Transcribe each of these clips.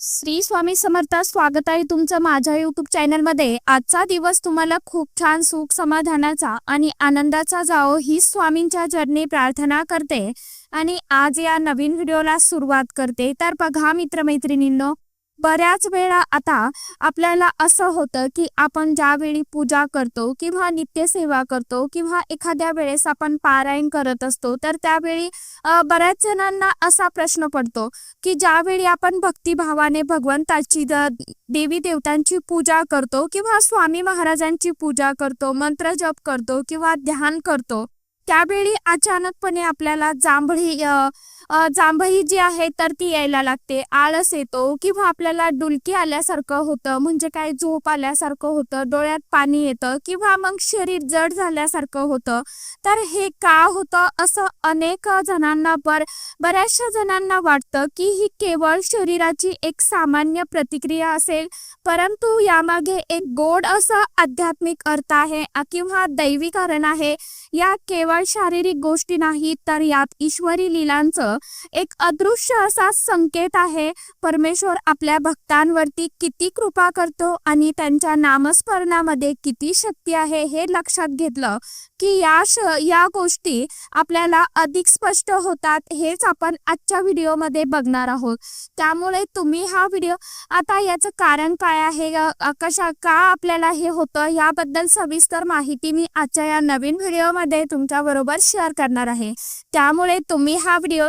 श्री स्वामी समर्थ स्वागत आहे तुमचं माझ्या युट्यूब चॅनलमध्ये आजचा दिवस तुम्हाला खूप छान सुख समाधानाचा आणि आनंदाचा जाओ ही स्वामींच्या चरणी प्रार्थना करते. आणि आज या नवीन व्हिडिओला सुरुवात करते. तर बघा मित्रमैत्रिणींनो बऱ्याच वेळा आता आपल्याला असं होतं की आपण ज्यावेळी पूजा करतो किंवा नित्यसेवा करतो किंवा एखाद्या वेळेस आपण पारायण करत असतो तर त्यावेळी बऱ्याच जणांना असा प्रश्न पडतो की ज्यावेळी आपण भक्तिभावाने भगवंताची देवी देवतांची पूजा करतो किंवा स्वामी महाराजांची पूजा करतो मंत्र जप करतो किंवा ध्यान करतो त्यावेळी अचानकपणे आपल्याला जांभळी जांभई जी आहे तर ती यायला लागते. आळस येतो किंवा आपल्याला डुलकी आल्यासारखं होतं म्हणजे काय झोप आल्यासारखं होतं डोळ्यात पाणी येतं किंवा मग शरीर जड झाल्यासारखं होतं. तर हे का होतं असं अनेक जणांना बर बऱ्याचशा जणांना वाटतं की ही केवळ शरीराची एक सामान्य प्रतिक्रिया असेल परंतु यामागे एक गोड असं आध्यात्मिक अर्थ आहे किंवा दैवी कारण आहे. या केवळ शारीरिक गोष्टी नाहीत तर यात ईश्वरी लीलांचं एक अदृश्य असा संकेत आहे. परमेश्वर आपल्या भक्तांवरती किती कृपा करतो आणि त्यांच्या नामस्मरणामध्ये किती शक्ती आहे हे लक्षात घेतलं की या श या गोष्टी आपल्याला अधिक स्पष्ट होतात हेच आपण आजच्या व्हिडिओमध्ये बघणार आहोत. त्यामुळे तुम्ही हा व्हिडिओ आता याचं कारण काय आहे कशा का आपल्याला हे होतं याबद्दल सविस्तर माहिती मी आजच्या या नवीन व्हिडिओमध्ये तुमच्याबरोबर शेअर करणार आहे. त्यामुळे तुम्ही हा व्हिडिओ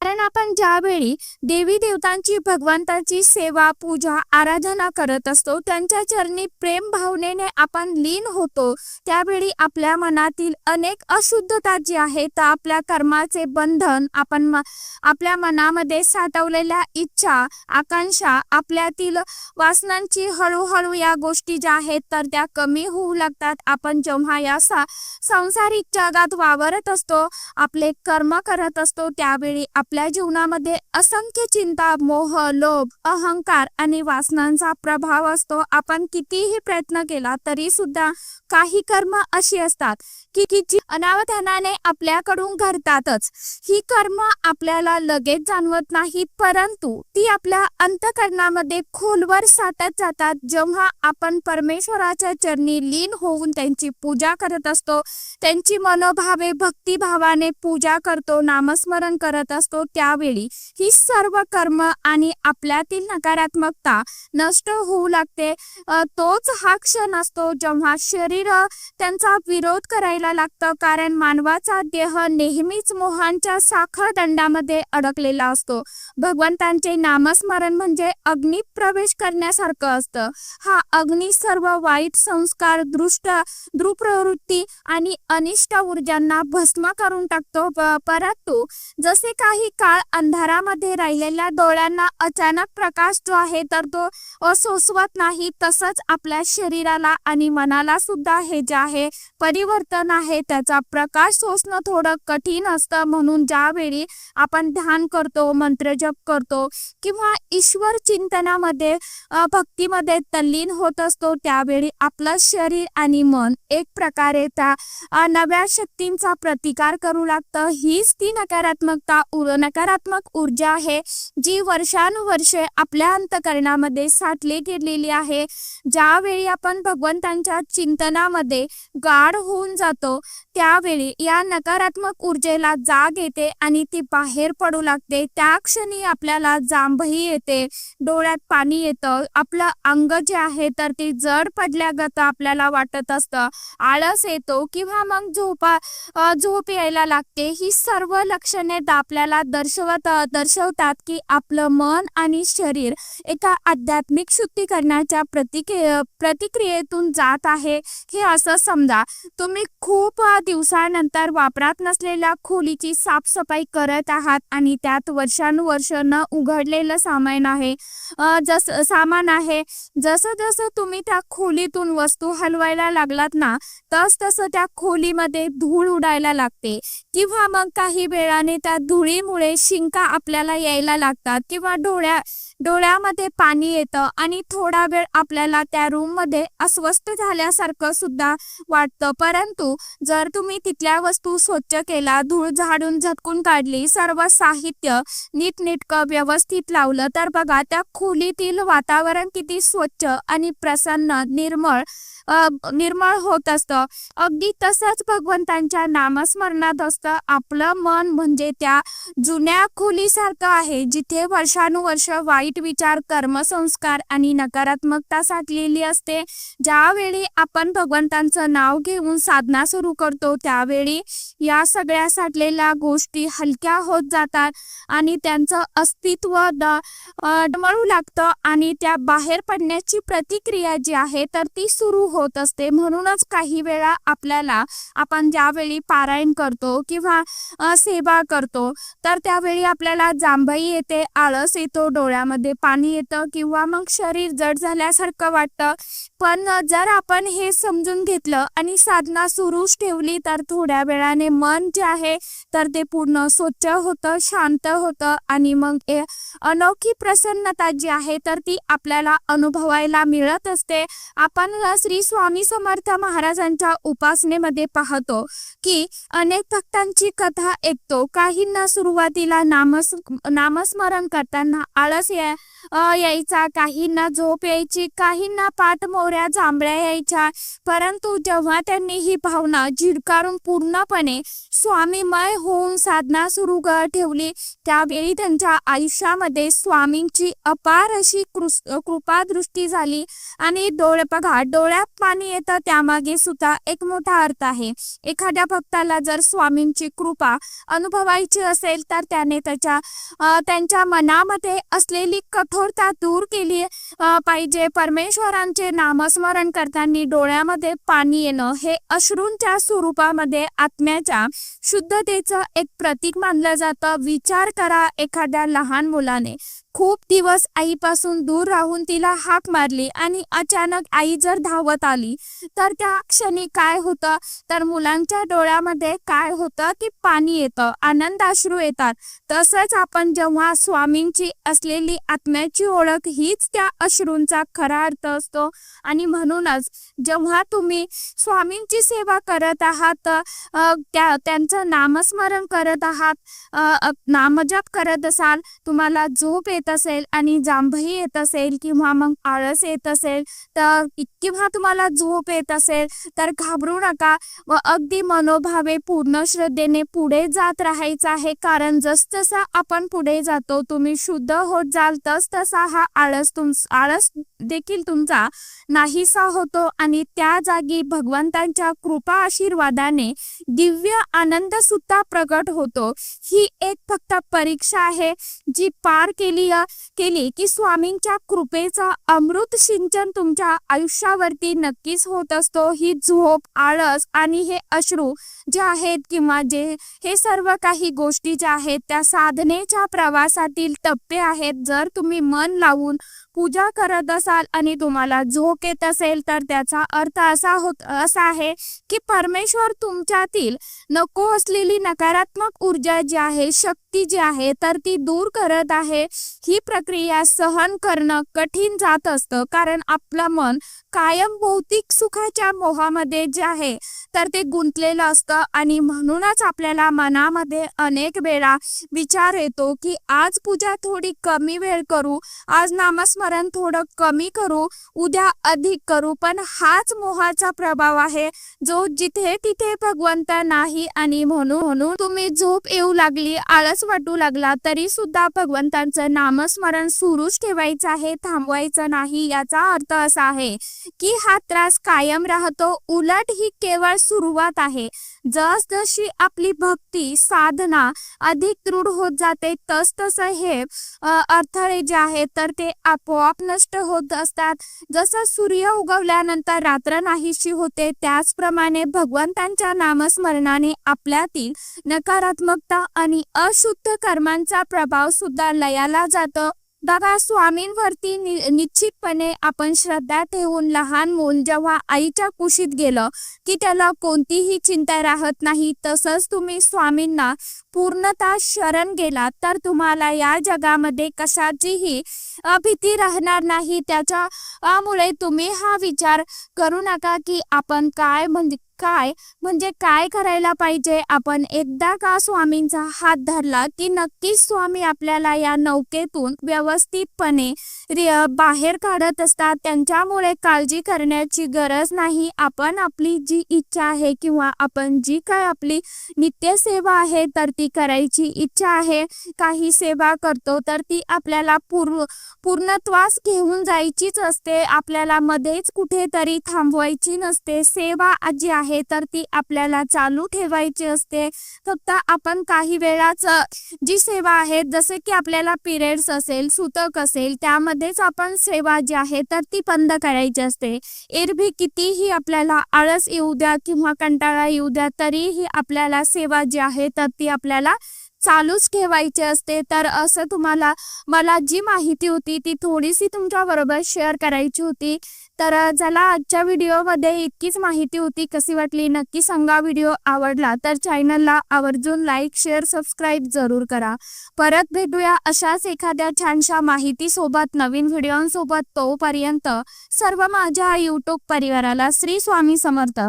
कारण आपण ज्यावेळी देवी देवतांची भगवंताची सेवा पूजा आराधना करत असतो त्यांच्या चरणी प्रेम भावनेने आपण लीन होतो त्यावेळी आपल्या मनातील अनेक अशुद्धता जी आहे तर आपल्या कर्माचे बंधन आपण आपल्या मनामध्ये साठवलेल्या इच्छा आकांक्षा आपल्यातील वासनांची हळूहळू या गोष्टी ज्या आहेत तर त्या कमी होऊ लागतात. आपण जेव्हा या सा सांसारिक जगात वावरत असतो आपले कर्म करत असतो त्यावेळी आपल्या जीवनामध्ये असंख्य चिंता मोह लोभ अहंकार आणि वासनांचा प्रभाव असतो. आपण कितीही प्रयत्न केला तरी सुद्धा काही कर्म अशी असतात की की जी अनावधानाने आपल्याकडून घडतातच. ही कर्म आपल्याला लगेच जाणवत नाहीत परंतु ती आपल्या अंतकरणामध्ये खोलवर साठत जातात. जेव्हा आपण परमेश्वराच्या चरणी लीन होऊन त्यांची पूजा करत असतो त्यांची मनोभावे भक्तिभावाने पूजा करतो नामस्मरण करत असतो त्यावेळी ही सर्व कर्म आणि आपल्यातील नकारात्मकता नष्ट होऊ लागते. तोच हा क्षण असतो जेव्हा शरीर शरीर त्यांचा विरोध करायला लागतं. कारण मानवाचा देह नेहमीच मोहांच्या साखर दंडामध्ये अडकलेला असतो. भगवंतांचे नामस्मरण म्हणजे अग्नीत प्रवेश करण्यासारखं असतं. हा अग्नी सर्व वाईट संस्कार दृष्ट दुप्रवृत्ती आणि अनिष्ट ऊर्जांना भस्म करून टाकतो. परंतु जसे काही काळ अंधारामध्ये राहिलेल्या डोळ्यांना अचानक प्रकाश जो आहे तर तो सोसवत नाही तसंच आपल्या शरीराला आणि मनाला सुद्धा हे जे आहे परिवर्तन आहे त्याचा प्रकाश सोसणं थोडं कठीण असतं. म्हणून ज्यावेळी आपण ध्यान करतो मंत्रजप करतो किंवा ईश्वर चिंतनामध्ये भक्तीमध्ये तल्लीन होत असतो त्यावेळी आपलं शरीर आणि मन एक प्रकारे त्या नव्या शक्तींचा प्रतिकार करू लागतं. हीच ती नकारात्मकता नकारात्मक ऊर्जा आहे जी वर्षानुवर्षे आपल्या अंतकरणामध्ये साठली गेलेली आहे. ज्यावेळी आपण भगवंतांच्या चिंतन मनामध्ये गाढ होऊन जातो. त्यावेळी या नकारात्मक ऊर्जेला जाग येते आणि ती बाहेर पडू लागते. त्या क्षणी आपल्याला जांभही येते डोळ्यात पाणी येतं आपलं अंग जे आहे तर ते जड पडल्यागत आपल्याला वाटत असतं. आळस येतो किंवा मग झोपा झोप यायला लागते. ही सर्व लक्षणे आपल्याला दर्शवत दर्शवतात की आपलं मन आणि शरीर एका आध्यात्मिक शुद्धीकरणाच्या प्रतिक्रिये प्रतिक्रियेतून जात आहे. हे असं समजा. तुम्ही खूप दिवसानंतर वापरात नसलेल्या खोलीची साफसफाई करत आहात आणि त्यात वर्षानुवर्ष न उघडलेलं सामान आहे. जस सामान आहे. जसं जसं तुम्ही त्या खोलीतून वस्तू हलवायला लागलात ना तस तसं त्या खोलीमध्ये धूळ उडायला लागते. किंवा मग काही वेळाने त्या धुळीमुळे शिंका आपल्याला यायला लागतात किंवा डोळ्या डोळ्यामध्ये पाणी येतं आणि थोडा वेळ आपल्याला त्या रूममध्ये अस्वस्थ झाल्यासारखं सुद्धा वाटतं. परंतु जर तुम्ही तिथल्या वस्तू स्वच्छ केला धूळ झाडून झटकून काढली सर्व साहित्य नीटनेटकं व्यवस्थित लावलं तर बघा त्या खोलीतील वातावरण किती स्वच्छ आणि प्रसन्न निर्मळ निर्मळ होत असतं. अगदी तसंच भगवंतांच्या नामस्मरणात असतं. आपलं मन म्हणजे त्या जुन्या खोलीसारखं आहे जिथे वर्षानुवर्ष वाईट विचार कर्मसंस्कार आणि नकारात्मकता साठलेली असते. ज्यावेळी आपण भगवंतांचं नाव घेऊन साधना सुरू करतो त्यावेळी या सगळ्या साठलेल्या गोष्टी हलक्या होत जातात आणि त्यांचं अस्तित्व डमळू लागतं आणि त्या बाहेर पडण्याची प्रतिक्रिया जी आहे तर ती सुरू होत असते. म्हणूनच काही वेळा आपल्याला आपण ज्यावेळी पारायण करतो किंवा सेवा करतो तर त्यावेळी आपल्याला जांभई येते आळस येतो डोळ्यामध्ये पाणी येतं किंवा मग शरीर जड झाल्यासारखं वाटतं. पण जर आपण हे समजून घेतलं आणि साधना सुरूच ठेवली तर थोड्या वेळाने मन जे आहे तर ते पूर्ण स्वच्छ होतं शांत होतं आणि मग अनोखी प्रसन्नता जी आहे तर ती आपल्याला अनुभवायला मिळत असते. आपण श्री स्वामी समर्थ महाराजांच्या उपासनेमध्ये पाहतो की अनेक भक्तांची कथा ऐकतो. काहींना सुरुवातीला नामस नामस्मरण करताना आळस या यायचा काहींना झोप यायची काहींना पाठ मोऱ्या जांभळ्या यायच्या. परंतु जेव्हा त्यांनी ही भावना झिडकारून पूर्णपणे स्वामीमय होऊन साधना सुरू ठेवली त्यावेळी त्यांच्या आयुष्यामध्ये स्वामींची अपार अशी कृपादृष्टी कृपा दृष्टी झाली आणि डोळे बघा डोळ्यात पाणी येतं त्यामागे सुद्धा एक मोठा अर्थ आहे. एखाद्या भक्ताला जर स्वामींची कृपा अनुभवायची असेल तर त्याने त्याच्या त्यांच्या मनामध्ये असलेली कठोरता दूर केली पाहिजे. परमेश्वरांचे नामस्मरण करताना डोळ्यामध्ये पाणी येणं हे अश्रूंच्या स्वरूपामध्ये आत्म्याच्या शुद्धतेचं एक प्रतीक मानलं जातं. विचार करा एखाद्या लहान मुलाने. खूप दिवस आईपासून दूर राहून तिला हाक मारली आणि अचानक आई जर धावत आली तर त्या क्षणी काय होतं? तर मुलांच्या डोळ्यामध्ये काय होतं की पाणी येतं आनंदाश्रू येतात. तसंच आपण जेव्हा स्वामींची असलेली आत्म्याची ओळख हीच त्या अश्रूंचा खरा अर्थ असतो. आणि म्हणूनच जेव्हा तुम्ही स्वामींची सेवा करत आहात त्या त्यांचं नामस्मरण करत आहात नामजप करत असाल तुम्हाला झोप येत असेल आणि जांभही येत असेल किंवा मग आळस येत असेल तर किंवा तुम्हाला झोप येत असेल तर घाबरू नका व अगदी मनोभावे पूर्ण श्रद्धेने पुढे जात राहायचं आहे. कारण जसजसा आपण पुढे जातो तुम्ही शुद्ध होत जाल तस तसा हा आळस तुम आळस देखील तुमचा नाहीसा होतो. आणि त्या जागी भगवंतांच्या कृपा आशीर्वादाने दिव्य आनंद सुद्धा प्रगट होतो. ही एक फक्त परीक्षा आहे जी पार केली केली की स्वामींच्या कृपेचा अमृत सिंचन तुमच्या आयुष्यावरती नक्कीच होत असतो. ही झोप आळस आणि हे अश्रू जे आहेत किंवा जे हे सर्व काही गोष्टी ज्या आहेत त्या साधनेच्या प्रवासातील टप्पे आहेत. जर तुम्ही मन लावून पूजा करत असाल आणि तुम्हाला झोप येत असेल तर त्याचा अर्थ असा होत असा आहे की परमेश्वर तुमच्यातील नको असलेली नकारात्मक ऊर्जा जी आहे शक्ती जी आहे तर ती दूर करत आहे. ही प्रक्रिया सहन करणं कठीण जात असतं कारण आपलं मन कायम भौतिक सुखाच्या मोहामध्ये जे आहे तर ते गुंतलेलं असतं. आणि म्हणूनच आपल्याला मनामध्ये अनेक वेळा विचार येतो की आज पूजा थोडी कमी वेळ करू आज नामस्मरण थोडं कमी करू उद्या अधिक करू. पण हाच मोहाचा प्रभाव आहे जो जिथे तिथे भगवंत नाही. आणि म्हणून म्हणून तुम्ही झोप येऊ लागली आळस वाटू लागला तरी सुद्धा भगवंतांचं नामस्मरण सुरूच ठेवायचं आहे थांबवायचं नाही याचा अर्थ असा आहे की हा त्रास कायम राहतो उलट ही केवळ सुरुवात आहे. जसजशी आपली भक्ती साधना अधिक दृढ होत जाते तस तसं हे अडथळे जे आहेत तर ते आपोआप नष्ट होत असतात. जसं सूर्य उगवल्यानंतर रात्र नाहीशी होते त्याचप्रमाणे भगवंतांच्या नामस्मरणाने आपल्यातील नकारात्मकता आणि अशुद्ध कर्मांचा प्रभाव सुद्धा लयाला जातो. बघा स्वामींवरती नि निश्चितपणे आपण श्रद्धा ठेवून लहान मूल जेव्हा आईच्या कुशीत गेलं की त्याला कोणतीही चिंता राहत नाही तसंच तुम्ही स्वामींना पूर्णतः शरण गेलात तर तुम्हाला या जगामध्ये कशाचीही भीती राहणार नाही. त्याच्या तुम्ही हा विचार करू नका की आपण काय म्हणजे काय? म्हणजे काय करायला पाहिजे? आपण एकदा का स्वामींचा हात धरला की नक्कीच स्वामी आपल्याला या नौकेतून व्यवस्थितपणे बाहेर काढत असतात. त्यांच्यामुळे काळजी करण्याची गरज नाही. आपण आपली जी इच्छा आहे किंवा आपण जी काय आपली नित्यसेवा आहे तर ती करायची इच्छा आहे. काही सेवा करतो तर ती आपल्याला पूर्व पूर्णत्वास घेऊन जायचीच असते. आपल्याला मध्येच कुठेतरी थांबवायची नसते. सेवा जी आहे. तर ती आपल्याला चालू ठेवायची असते. फक्त आपण काही वेळाच जी सेवा आहे जसे की आपल्याला पिरियड्स असेल सुतक असेल त्यामध्येच आपण सेवा जी आहे तर ती बंद करायची असते. एरवी कितीही आपल्याला आळस येऊ द्या किंवा कंटाळा येऊ द्या तरीही आपल्याला सेवा जी आहे तर ती आपल्याला चालूच ठेवायचे असते. तर असं तुम्हाला मला जी माहिती होती ती थोडीशी तुमच्याबरोबर शेअर करायची होती. तर अ, चला आजच्या व्हिडिओमध्ये इतकीच माहिती होती कशी वाटली नक्की सांगा. व्हिडिओ आवडला तर चॅनलला आवर्जून लाईक शेअर सबस्क्राईब जरूर करा. परत भेटूया अशाच एखाद्या छानशा माहितीसोबत नवीन व्हिडिओंसोबत तोपर्यंत सर्व माझ्या यूट्यूब परिवाराला श्री स्वामी समर्थ.